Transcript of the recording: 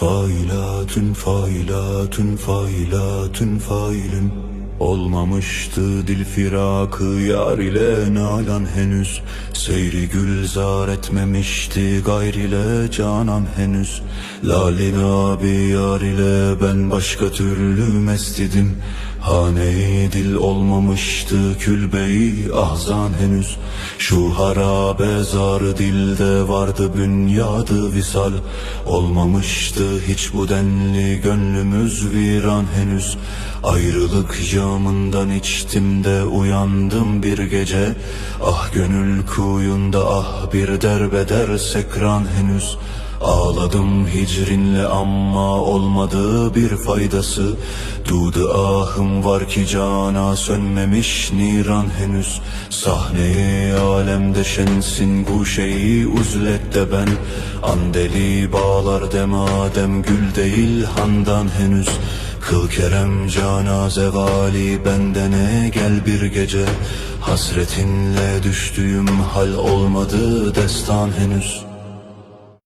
Failatün failatün failatün failün Olmamıştı dil firakı yar ile nalan henüz. Seyri gülzar etmemişti gayr ile canan henüz. Lalin abi yar ile ben başka türlü mest idim Hane-i dil olmamıştı külbeyi ahzan henüz. Şu harabe zarı dilde vardı bünyadı visal. Olmamıştı hiç bu denli gönlümüz viran henüz. Ayrılık camından içtim de uyandım bir gece. Ah gönül kuyunda ah bir derbeder sekran henüz. Ağladım hicrinle ama olmadı bir faydası. Dudu ahım var ki cana sönmemiş niran henüz. Sahneye alemde şensin guşeyi uzlette ben. Andeli bağlar demadem gül değil handan henüz Kıl kerem cana zevali bendene gel bir gece Hasretinle düştüğüm hal olmadı destan henüz